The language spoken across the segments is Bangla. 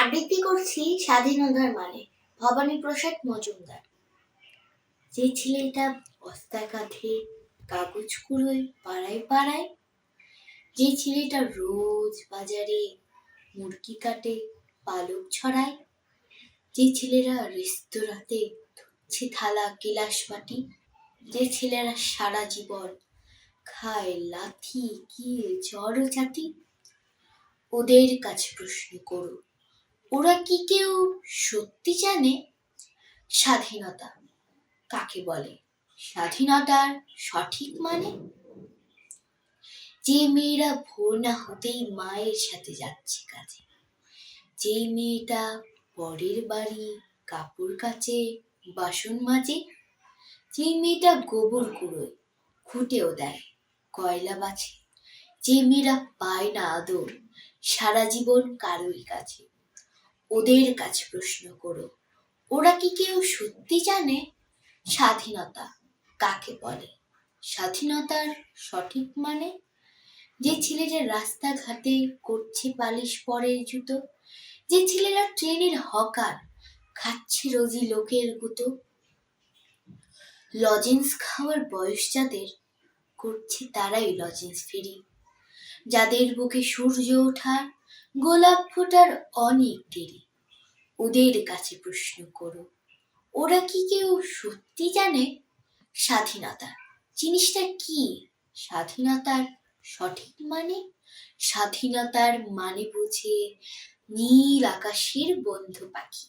আবৃত্তি করছি স্বাধীনতার মানে ভবানী প্রসাদ মজুমদার। যে ছেলেটা বস্তা কাঁধে কাগজ কুড়োয় পাড়ায় পাড়ায়, যে ছেলেটা রোজ বাজারে মুরগি কাটে, পালক ছড়ায়, যে ছেলেরা রেস্তোরাঁতে ধুচ্ছে থালা গিলাস বাটি, যে ছেলেরা সারা জীবন খায় লাথি কিল ঝড় জাতি ওদের কাছে প্রশ্ন করো ওরা কি কেউ সত্যি জানে? স্বাধীনতা কাকে বলে? স্বাধীনতার সঠিক মানে? যে মেয়েরা ভোর না হতেই মায়ের সাথে যাচ্ছে কাজে। যে মেয়েটা পরের বাড়ি, কাপড় কাচে, বাসন মাজে, যে মেয়েটা গোবর কুড়োয়, খুঁটেও দেয়, কয়লা বাছে। যে মেয়েরা পায় না আদর, সারা জীবন কারোই কাছে। ওদের কাছে প্রশ্ন করো। ওরা কি কেউ সত্যি জানে? স্বাধীনতা কাকে বলে? স্বাধীনতার সঠিক মানে? যে ছেলেরা রাস্তাঘাটে করছে পালিশ পরের জুতো, যে ছেলেরা ট্রেনের হকার খাচ্ছে রোজি লোকের গুতো। লজেন্স খাওয়ার বয়স যাদের, করছে তারাই লজেন্স ফিরি। যাদের বুকে সূর্য ওঠার, গোলাপ ফোটার অনেক দেরি। ওদের কাছে প্রশ্ন করো। ওরা কি কেউ সত্যি জানে? স্বাধীনতা জিনিসটা কি? স্বাধীনতার সঠিক মানে? স্বাধীনতার মানে বুঝে নীল আকাশের বন্ধু পাখি।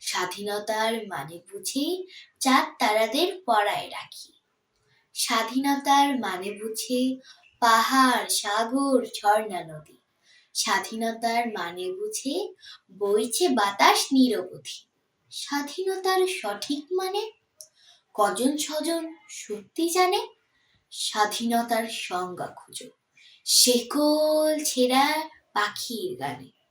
স্বাধীনতার মানে বুঝে চাঁদ তারাদের পড়ায় রাখি। স্বাধীনতার মানে বুঝে পাহাড়, সাগর, ঝর্ণা, নদী। স্বাধীনতার মানে বুঝে বইছে বাতাস নিরবধি। স্বাধীনতার সঠিক মানে? কজন ছজন সত্যি জানে? স্বাধীনতার সংজ্ঞা খুঁজো। শেকল ছেঁড়া পাখির গানে।